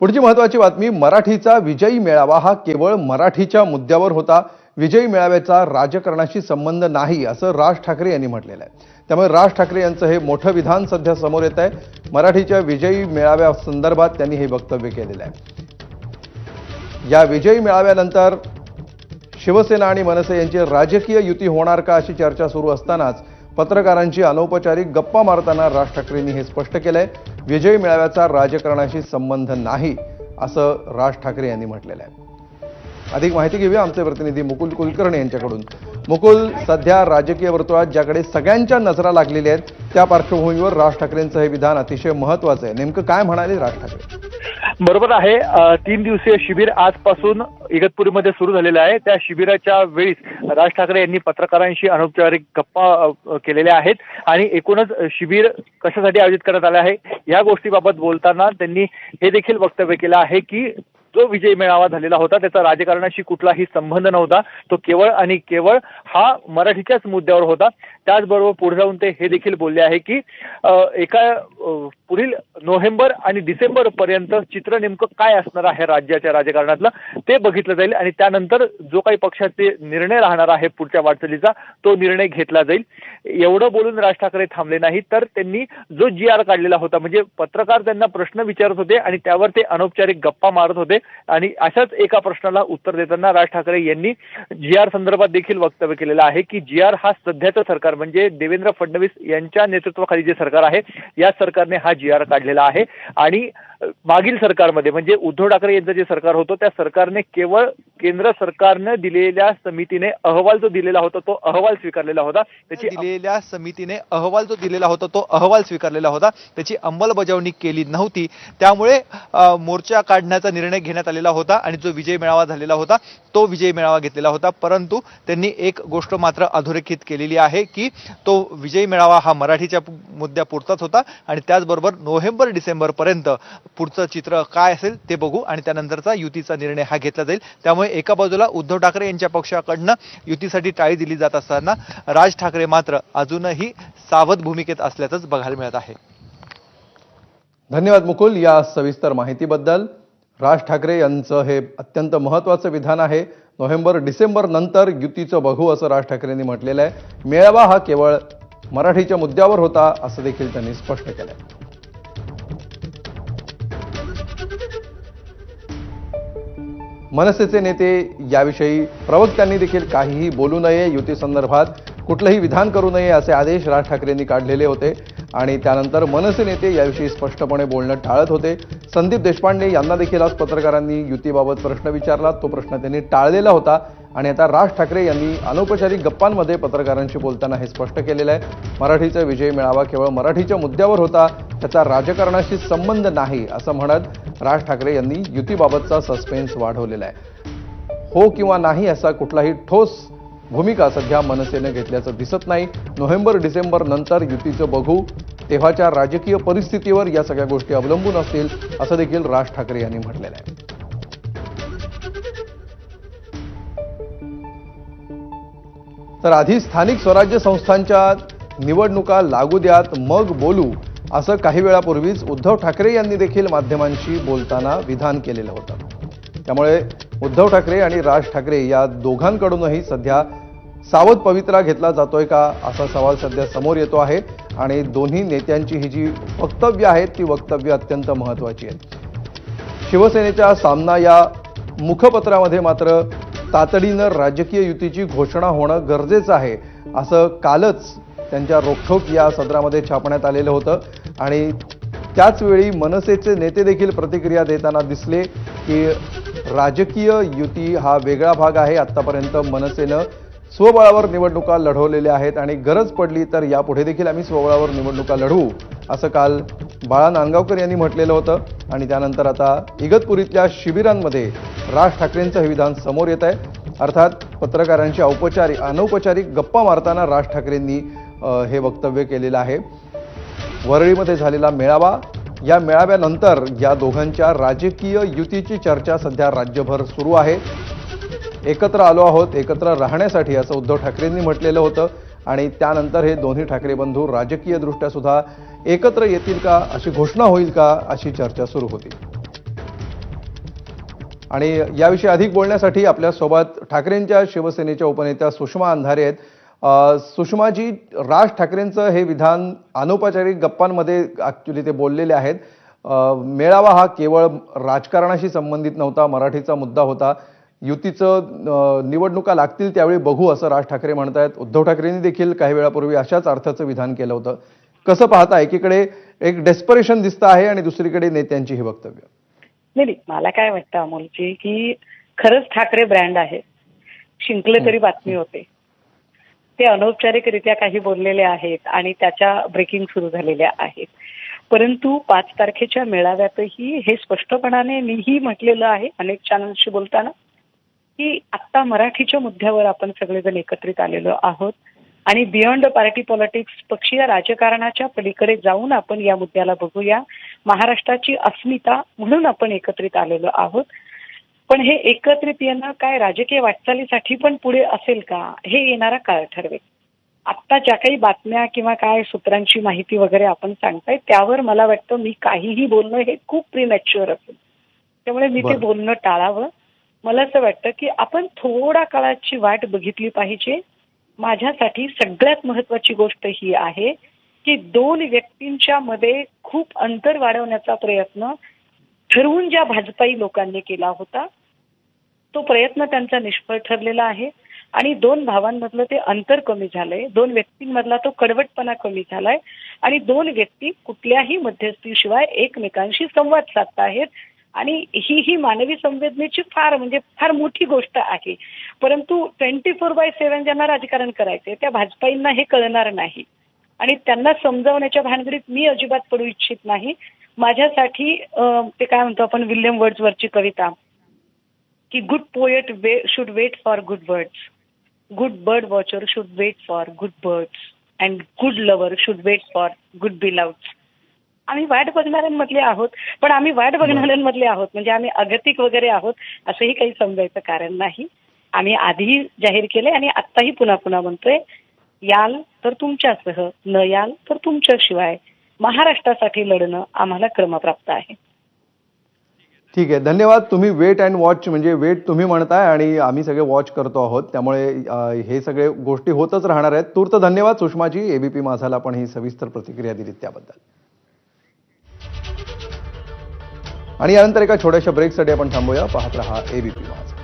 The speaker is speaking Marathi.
पुढची महत्वाची बातमी मराठीचा विजयी मेळावा हा केवळ मराठीच्या मुद्द्यावर होता. विजयी मेळाव्याचा राजकारणाशी संबंध नाही असं राज ठाकरे यांनी म्हटलेलं आहे. त्यामुळे राज ठाकरे यांचं हे मोठं विधान सध्या समोर येत आहे. मराठीच्या विजयी मेळाव्या संदर्भात त्यांनी हे वक्तव्य केलेलं आहे. या विजयी मेळाव्यानंतर शिवसेना आणि मनसे यांची राजकीय युती होणार का अशी चर्चा सुरू असतानाच पत्रकारांची अनौपचारिक गप्पा मारताना राज ठाकरेंनी हे स्पष्ट केलंय विजयी मेळाव्याचा राजकारणाशी संबंध नाही असं राज ठाकरे यांनी म्हटलेलं आहे. अधिक माहिती घेऊया आमचे प्रतिनिधी मुकुल कुलकर्णी यांच्याकडून. मुकुल सध्या राजकीय वर्तुळात ज्याकडे सगळ्यांच्या नजरा लागलेल्या आहेत त्या पार्श्वभूमीवर राज ठाकरेंचं हे विधान अतिशय महत्वाचं आहे. नेमकं काय म्हणाले राज ठाकरे? बरोबर आहे. तीन दिवसीय शिबिर आजपासून इगतपुरीमध्ये सुरू झालेलं आहे. त्या शिबिराच्या वेळीच राज ठाकरे यांनी पत्रकारांशी अनौपचारिक गप्पा केलेल्या आहेत आणि एकूणच शिबिर कशासाठी आयोजित करण्यात आलं आहे या गोष्टीबाबत बोलताना त्यांनी हे देखील वक्तव्य केलं आहे की जो विजय मेळावा झालेला होता त्याचा राजकारणाशी कुठलाही संबंध नव्हता. तो केवळ आणि केवळ हा मराठीच्याच मुद्द्यावर होता. त्याचबरोबर पुढे जाऊन ते हे देखील बोलले आहे की एका पुढील नोव्हेंबर आणि डिसेंबर पर्यंत चित्र नेमकं काय असणार आहे राज्याच्या राजकारणातलं ते बघितलं जाईल आणि त्यानंतर जो काही पक्षाचे निर्णय राहणार आहे पुढच्या वाटचालीचा तो निर्णय घेतला जाईल. एवढं बोलून राज ठाकरे थांबले नाही तर त्यांनी जो जी आर काढलेला होता म्हणजे पत्रकार त्यांना प्रश्न विचारत होते आणि त्यावर ते अनौपचारिक गप्पा मारत होते आणि अशाच एका प्रश्नाला उत्तर देताना राज ठाकरे यांनी जी आर संदर्भात देखील वक्तव्य केलेलं आहे की जी आर हा सध्याचं सरकार म्हणजे देवेंद्र फडणवीस यांच्या नेतृत्वाखाली जे सरकार आहे या सरकारने हा जी आर काढलेला आहे. आणि मागील सरकारमध्ये म्हणजे उद्धव ठाकरे यांचं जे सरकार होतं त्या सरकारने केवळ केंद्र सरकारनं दिलेल्या समितीने अहवाल जो दिलेला होता तो अहवाल स्वीकारलेला होता. त्याची दिलेल्या समितीने अहवाल जो दिलेला होता तो अहवाल स्वीकारलेला होता. त्याची अंमलबजावणी केली नव्हती. त्यामुळे मोर्चा काढण्याचा निर्णय घेण्यात आलेला होता आणि जो विजय मेळावा झालेला होता तो विजय मेळावा घेतलेला होता. परंतु त्यांनी एक गोष्ट मात्र अधोरेखित केलेली आहे की तो विजय मेळावा हा मराठीच्या मुद्द्यापुरताच होता आणि त्याचबरोबर नोव्हेंबर डिसेंबर पर्यंत पुढचं चित्र काय असेल ते बघू आणि त्यानंतरचा युतीचा निर्णय हा घेतला जाईल. त्यामुळे एका बाजूला उद्धव ठाकरे यांच्या पक्षाकडनं युतीसाठी टाळी दिली जात असताना राज ठाकरे मात्र अजूनही सावध भूमिकेत असल्याचंच बघायला मिळत आहे. धन्यवाद मुकुल या सविस्तर माहितीबद्दल. राज ठाकरे यांचं हे अत्यंत महत्वाचं विधान आहे. नोव्हेंबर डिसेंबर नंतर युतीचं बघू असं राज ठाकरेंनी म्हटलेलं आहे. मेळावा हा केवळ मराठीच्या मुद्द्यावर होता असं देखील त्यांनी स्पष्ट केलंय. मनसेचे नेते याविषयी प्रवक्त्यांनी देखील काहीही बोलू नये युतीसंदर्भात कुठलंही विधान करू नये असे आदेश राज ठाकरेंनी काढलेले होते. आणि त्यानंतर मनसे नेते याविषयी स्पष्टपणे बोलणं टाळत होते. संदीप देशपांडे यांना देखील आज पत्रकारांनी युतीबाबत प्रश्न विचारला. तो प्रश्न त्यांनी टाळलेला होता. आणि आता राज ठाकरे यांनी अनौपचारिक गप्पांमध्ये पत्रकारांशी बोलताना हे स्पष्ट केलेलं आहे. मराठीचा विजय मेळावा केवळ मराठीच्या मुद्द्यावर होता. त्याचा राजकारणाशी संबंध नाही असं म्हणत राज ठाकरे यांनी युतीबाबतचा सस्पेन्स वाढवलेला आहे. हो किंवा नाही असा कुठलाही ठोस भूमिका सध्या मनसेने घेतल्याचं दिसत नाही. नोव्हेंबर डिसेंबर नंतर युतीचं बघू. तेव्हाच्या राजकीय परिस्थितीवर या सगळ्या गोष्टी अवलंबून असतील असं देखील राज ठाकरे यांनी म्हटलेलं आहे. तर आधी स्थानिक स्वराज्य संस्थांच्या निवडणुका लागू द्यात मग बोलू. असं काही वेळापूर्वीच उद्धव ठाकरे यांनी देखील माध्यमांशी बोलताना विधान केलेलं होतं. त्यामुळे उद्धव ठाकरे आणि राज ठाकरे या दोघांकडूनही सध्या सावध पवित्रा घेतला जातोय का असा सवाल सध्या समोर येतो आहे आणि दोन्ही नेत्यांची ही जी वक्तव्य आहेत ती वक्तव्य अत्यंत महत्त्वाची आहेत. शिवसेनेच्या सामना या मुखपत्रामध्ये मात्र तातडीनं राजकीय युतीची घोषणा होणं गरजेचं आहे असं कालच त्यांच्या रोखोक या सदरामध्ये छापण्यात आलेलं होतं. आणि त्याचवेळी मनसेचे नेते देखील प्रतिक्रिया देताना दिसले की राजकीय युती हा वेगळा भाग आहे. आत्तापर्यंत मनसेनं स्वबळावर निवडणुका लढवलेल्या आहेत आणि गरज पडली तर यापुढे देखील आम्ही स्वबळावर निवडणुका लढवू असं काल बाळा नांदगावकर यांनी म्हटलेलं होतं. आणि त्यानंतर आता इगतपुरीतल्या शिबिरांमध्ये राज ठाकरेंचं हे विधान समोर येत आहे अर्थात पत्रकारांशी औपचारिक अनौपचारिक गप्पा मारताना राज ठाकरेंनी हे वक्तव्य केलेलं आहे. वरळीमध्ये झालेला मेळावा या मेळाव्यानंतर या दोघांच्या राजकीय युतीची चर्चा सध्या राज्यभर सुरू आहे. एकत्र आलो आहोत एकत्र राहण्यासाठी असं उद्धव ठाकरेंनी म्हटलेलं होतं आणि त्यानंतर हे दोन्ही ठाकरे बंधू राजकीयदृष्ट्या सुद्धा एकत्र येतील का अशी घोषणा होईल का अशी चर्चा सुरू होती. आणि याविषयी अधिक बोलण्यासाठी आपल्यासोबत ठाकरेंच्या शिवसेनेच्या उपनेत्या सुषमा अंधारे आहेत. सुषमाजी राज ठाकरेंचं हे विधान अनौपचारिक गप्पांमध्ये ॲक्च्युली ते बोललेले आहेत. मेळावा हा केवळ राजकारणाशी संबंधित नव्हता मराठीचा मुद्दा होता. युतीचं निवडणुका लागतील त्यावेळी बघू असं राज ठाकरे म्हणतायत. उद्धव ठाकरेंनी देखील काही वेळापूर्वी अशाच अर्थाचं विधान केलं होतं. कसं पाहता एकीकडे एक डेस्परेशन दिसतं आहे आणि दुसरीकडे नेत्यांची ही वक्तव्य. नाही नाही मला काय वाटतं अमोलजी की खरंच ठाकरे ब्रँड आहे शिंकले तरी बातमी होते. ते अनौपचारिकरित्या काही बोललेले आहेत आणि त्याच्या ब्रेकिंग सुरू झालेल्या आहेत. परंतु पाच तारखेच्या मेळाव्यातही हे स्पष्टपणाने मीही म्हटलेलं आहे अनेक चॅनल्सशी बोलताना की आत्ता मराठीच्या मुद्द्यावर आपण सगळेजण एकत्रित आलेलो आहोत आणि बियॉन्ड पार्टी पॉलिटिक्स पक्षीय राजकारणाच्या पलीकडे जाऊन आपण या मुद्द्याला बघूया. महाराष्ट्राची अस्मिता म्हणून आपण एकत्रित आलेलो आहोत. पण हे एकत्रित येणं काय राजकीय वाटचालीसाठी पण पुढे असेल का? हे येणारा काळ ठरवेल. आत्ता ज्या काही बातम्या किंवा काय सूत्रांची माहिती वगैरे आपण सांगताय त्यावर मला वाटतं मी काहीही बोलणं हे खूप प्रीमॅच्युअर असेल. त्यामुळे मी ते. बोलणं टाळावं. मला असं वाटतं की आपण थोडा काळाची वाट बघितली पाहिजे. माझ्यासाठी सगळ्यात महत्वाची गोष्ट ही आहे की दोन व्यक्तींच्या मध्ये खूप अंतर वाढवण्याचा प्रयत्न ठरवून ज्या भाजपाई लोकांनी केला होता तो प्रयत्न त्यांचा निष्फळ ठरलेला आहे. आणि दोन भावांमधलं ते अंतर कमी झालंय. दोन व्यक्तींमधला तो कडवटपणा कमी झालाय. आणि दोन व्यक्ती कुठल्याही मध्यस्थीशिवाय एकमेकांशी संवाद साधत आहेत. आणि ही ही मानवी संवेदनेची फार म्हणजे फार मोठी गोष्ट आहे. परंतु ट्वेंटी फोर बाय सेव्हन ज्यांना राजकारण करायचंय त्या भाजपाईंना हे कळणार नाही. आणि त्यांना समजावण्याच्या भानगडीत मी अजिबात पडू इच्छित नाही. माझ्यासाठी ते काय म्हणतो आपण विल्यम वर्ड्सवरची कविता. की good poet they should wait for good words good bird watcher should wait for good birds and good lover should wait for good beloveds आम्ही वाट बघणाऱ्यांमधले आहोत पण आम्ही वाट बघणाऱ्यांमधले आहोत. म्हणजे आम्ही अगतिक वगैरे आहोत असंही काही समजायचं कारण नाही. आम्ही आधीही जाहीर केले आणि आत्ताही पुन्हा पुन्हा म्हणतोय याल तर तुमच्यासह न याल तर तुमच्याशिवाय महाराष्ट्रासाठी लढणं आम्हाला क्रमप्राप्त आहे. ठीक आहे. धन्यवाद. तुम्ही वेट अँड वॉच म्हणजे वेट तुम्ही म्हणताय आणि आम्ही सगळे वॉच करतो आहोत. त्यामुळे हे सगळे गोष्टी होतच राहणार आहेत. तूर्त धन्यवाद सुषमाजी. एबीपी माझाला पण ही सविस्तर प्रतिक्रिया दिली त्याबद्दल. आणि यानंतर एका छोट्याशा ब्रेकसाठी आपण थांबूया. पाहत रहा एबीपी माझा